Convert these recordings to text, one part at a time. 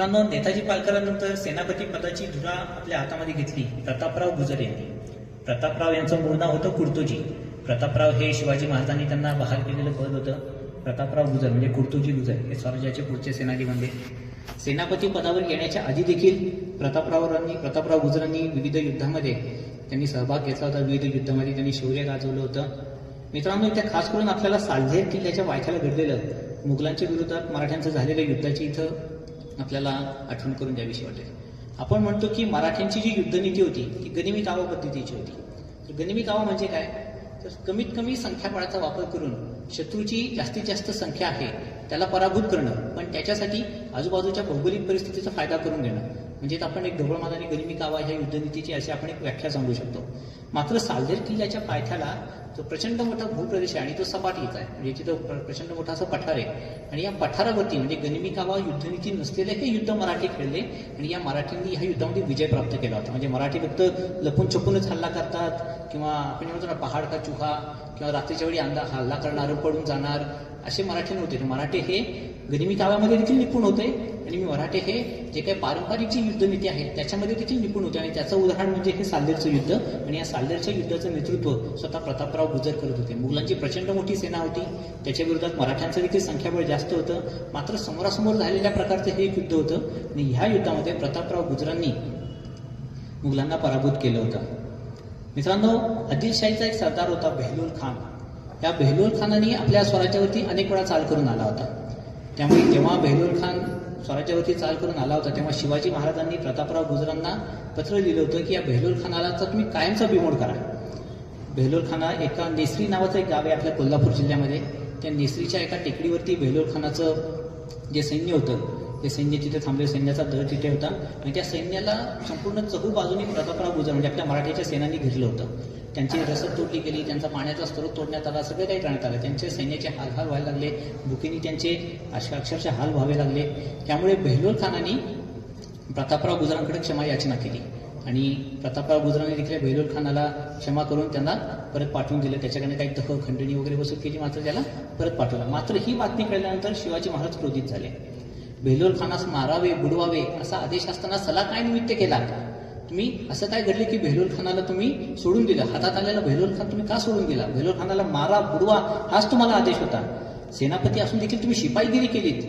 मित्रांनो नेताजी पालकरांनंतर सेनापती पदाची धुरा आपल्या हातामध्ये घेतली. प्रतापराव गुजर यांनी. प्रतापराव यांचं मूळ नाव होतं कुर्तोजी. प्रतापराव हे शिवाजी महाराजांनी त्यांना बहाल केलेलं पद होतं. प्रतापराव गुजर म्हणजे कुर्तोजी गुजर हे स्वराज्याचे पुढचे सेनानी बनले. सेनापती पदावर येण्याच्या आधी देखील प्रतापरावांनी प्रतापराव गुजरांनी विविध युद्धामध्ये त्यांनी सहभाग घेतला होता. विविध युद्धामध्ये त्यांनी शौर्य गाजवलं होतं. मित्रांनो इथे खास करून आपल्याला सालझेर किल्ल्याच्या वायथ्याला घडलेलं मुघलांच्या विरोधात मराठ्यांचं झालेलं युद्धाची इथं आपल्याला आठवण करून द्यावीशी वाटेल. आपण म्हणतो की मराठ्यांची जी युद्धनीती होती ती गनिमी कावा पद्धतीची होती. तर गनिमी कावा म्हणजे काय? तर कमीत कमी संख्याबळाचा वापर करून शत्रूची जास्तीत जास्त संख्या आहे त्याला पराभूत करणं पण त्याच्यासाठी आजूबाजूच्या भौगोलिक परिस्थितीचा फायदा करून घेणं. म्हणजे आपण एक ढोबळमाद आणि गनिमी कावा ह्या युद्धनीतीची अशी आपण एक व्याख्या सांगू शकतो. मात्र सालदेर किल्ल्याच्या पायथ्याला तो प्रचंड मोठा भूप्रदेश आहे आणि तो सपाटीचा आहे. म्हणजे तिथं प्र- प्रचंड मोठा असा पठार आहे. आणि या पठारावरती म्हणजे गनिमी कावा युद्धनीती नसलेले हे युद्ध मराठी खेळले आणि या मराठींनी ह्या युद्धामध्ये विजय प्राप्त केला होता. म्हणजे मराठी फक्त लपून छपूनच हल्ला करतात किंवा आपण म्हणतो ना पहाड का चुहा किंवा रात्रीच्या वेळी अंदा हल्ला करणार पडून जाणार असे मराठी नव्हते. तर मराठे हे गनिमी काव्यामध्ये देखील निपुण होते. आणि मी मराठे हे जे काही पारंपरिक जी युद्धनीती आहे त्याच्यामध्ये देखील निपुण होते. आणि त्याचं उदाहरण म्हणजे हे साल्देरचं युद्ध. आणि या साल्देरच्या युद्धाचं नेतृत्व स्वतः प्रतापराव गुजर करत होते. मुघलांची प्रचंड मोठी सेना होती. त्याच्या विरोधात मराठ्यांचं देखील संख्याबळ जास्त होतं. मात्र समोरासमोर झालेल्या प्रकारचं हे एक युद्ध होतं. आणि ह्या युद्धामध्ये प्रतापराव गुजरांनी मुघलांना पराभूत केलं होतं. मित्रांनो आदिलशाहीचा एक सरदार होता बेहलूल खान. या बेहलोल खानाने आपल्या स्वराज्यावरती अनेक वेळा चाल करून आला होता. त्यामुळे जेव्हा बेहलोल खान स्वराज्यावरती चाल करून आला होता तेव्हा शिवाजी महाराजांनी प्रतापराव गुजरांना पत्र लिहिलं होतं की या बेहलोल खानाला तर तुम्ही कायमचा बिमोड करा. बेहलोल खाना एका नेसरी नावाचं एक गाव आहे आपल्या कोल्हापूर जिल्ह्यामध्ये. त्या नेसरीच्या एका टेकडीवरती बेहलोल खानाचं जे सैन्य होतं ते सैन्य तिथे थांबले सैन्याचा दळ तिथे होता. आणि त्या सैन्याला संपूर्ण चहूबाजूनी प्रतापराव गुजर म्हणजे आपल्या मराठीच्या सेनांनी घेतलं होतं. त्यांची रसद तोडली गेली त्यांचा पाण्याचा स्रोत तोडण्यात आला सगळं काही करण्यात आलं. त्यांचे सैन्याचे हाल हाल व्हायला लागले भुकीनी त्यांचे अशा अक्षरशः हाल व्हावे लागले. त्यामुळे बेहलोल खानाने प्रतापराव गुजरांकडे क्षमा याचना केली. आणि प्रतापराव गुजरांनी देखील बेहलोल खानाला क्षमा करून त्यांना परत पाठवून दिलं. त्याच्याकडे काही दख खंडणी वगैरे वसूल केली मात्र त्याला परत पाठवलं. मात्र ही बातमी कळल्यानंतर शिवाजी महाराज क्रोधित झाले. बेलोर खानास मारावे बुडवावे असा आदेश असताना सला काय निमित्त केला? तुम्ही असं काय घडले की बेहलोल खानाला तुम्ही सोडून दिलं? हातात आलेला बेहलोल खान तुम्ही का सोडून दिला? बेहलोल खानाला मारा बुडवा हाच तुम्हाला आदेश होता. सेनापती असून देखील तुम्ही शिपाईगिरी केलीत.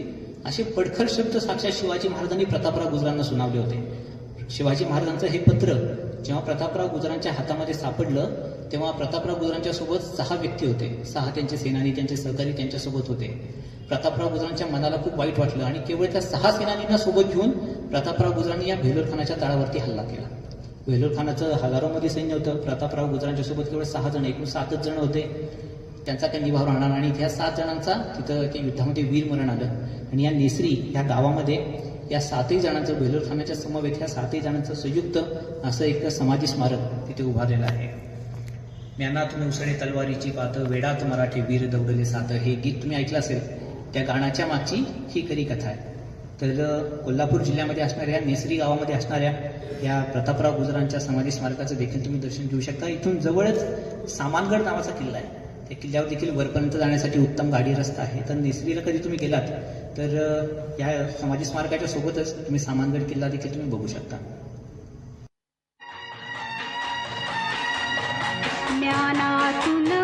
असे पडखर शब्द साक्षात शिवाजी महाराजांनी प्रतापराव गुजरांना सुनावले होते. शिवाजी महाराजांचं हे पत्र जेव्हा प्रतापराव गुजरांच्या हातामध्ये सापडलं तेव्हा प्रतापराव गुजरांच्या सोबत सहा व्यक्ती होते. सहा त्यांचे सेनानी त्यांचे सहकारी त्यांच्यासोबत होते. प्रतापराव गुजरांच्या मनाला खूप वाईट वाटलं आणि केवळ त्या सहा सेनानींना सोबत घेऊन प्रतापराव गुजरांनी या भेलोर खानाच्या तळावरती हल्ला केला. भेलोर खानाचं हजारोमध्ये सैन्य होतं. प्रतापराव गुजरांच्या सोबत केवळ सहा जण एकूण सातच जण होते. त्यांचा काही निभाव राहणार आणि त्या सात जणांचा तिथं त्या युद्धामध्ये वीर मरण आलं. आणि या नेसरी या गावामध्ये या सातही जणांचं भेलोरखानाच्या समवेत ह्या सातही जणांचं संयुक्त असं एक समाधी स्मारक तिथे उभारलेलं आहे. ज्ञानात उसळे तलवारीची पात वेडात मराठी वीर दौडले सात. हे गीत तुम्ही ऐकलं असेल त्या गाण्याच्या मागची ही खरी कथा आहे. तर कोल्हापूर जिल्ह्यामध्ये असणाऱ्या नेसरी गावामध्ये असणाऱ्या या प्रतापराव गुजरांच्या समाधी स्मारकाचं देखील तुम्ही दर्शन घेऊ शकता. इथून जवळच सामानगड नावाचा किल्ला आहे. त्या किल्ल्यावर देखील वरपर्यंत जाण्यासाठी उत्तम गाडी रस्ता आहे. तर नेसरीला कधी तुम्ही गेलात तर या समाधी स्मारकाच्या सोबतच तुम्ही सामानगड किल्ला देखील तुम्ही बघू शकता. ज्ञानातून